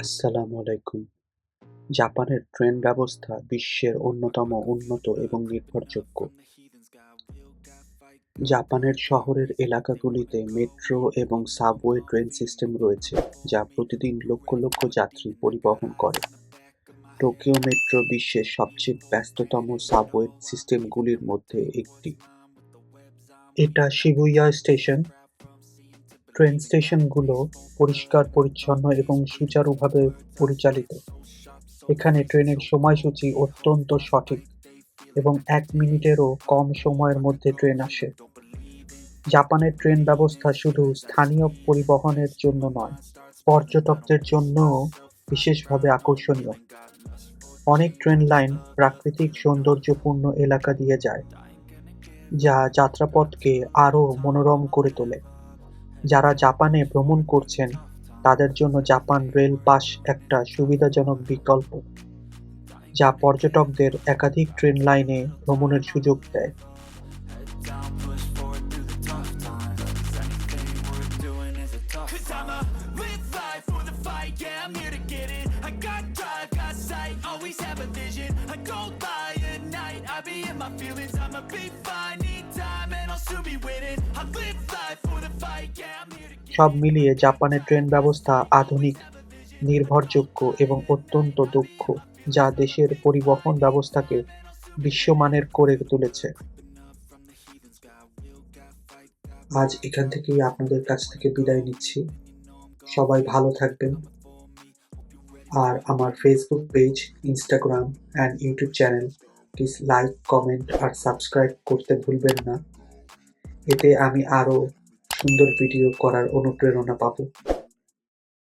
আসসালামু আলাইকুম। জাপানের ট্রেন ব্যবস্থা বিশ্বের অন্যতম উন্নত এবং নির্ভরযোগ্য। জাপানের শহরের এলাকাগুলিতে মেট্রো এবং সাবওয়ে ট্রেন সিস্টেম রয়েছে, যা প্রতিদিন লক্ষ লক্ষ যাত্রী পরিবহন করে। টোকিও মেট্রো বিশ্বের সবচেয়ে ব্যস্ততম সাবওয়ে সিস্টেমগুলির মধ্যে একটি। এটা শিবুইয়া স্টেশন। ট্রেন স্টেশনগুলো পরিষ্কার, পরিচ্ছন্ন এবং সুচারুভাবে পরিচালিত। এখানে ট্রেনের সময়সূচি অত্যন্ত সঠিক এবং এক মিনিটেরও কম সময়ের মধ্যে ট্রেন আসে। জাপানের ট্রেন ব্যবস্থা শুধু স্থানীয় পরিবহনের জন্য নয়, পর্যটকদের জন্যও বিশেষভাবে আকর্ষণীয়। অনেক ট্রেন লাইন প্রাকৃতিক সৌন্দর্যপূর্ণ এলাকা দিয়ে যায়, যা যাত্রাপথকে আরও মনোরম করে তোলে। যারা জাপানে ভ্রমণ করছেন তাদের জন্য জাপান রেল পাস একটা সুবিধাজনক বিকল্প যা পর্যটকদের একাধিক ট্রেন লাইনে ভ্রমণের সুযোগ দেয় I'll be in my feelings, I'ma be fine, need time, and I'll soon be winning. I live life. সব মিলিয়ে জাপানের ট্রেন ব্যবস্থা আধুনিক, নির্ভরযোগ্য এবং অত্যন্ত দক্ষ, যা দেশের পরিবহন ব্যবস্থাকে বিশ্বমানের করে তুলেছে। আজ এখান থেকেই আপনাদের কাছ থেকে বিদায় নিচ্ছি। সবাই ভালো থাকবেন। আর আমার Facebook page Instagram and YouTube channel please like comment R subscribe করতে ভুলবেন না। এতে আমি আরও সুন্দর ভিডিও করার অনুপ্রেরণা পাবো।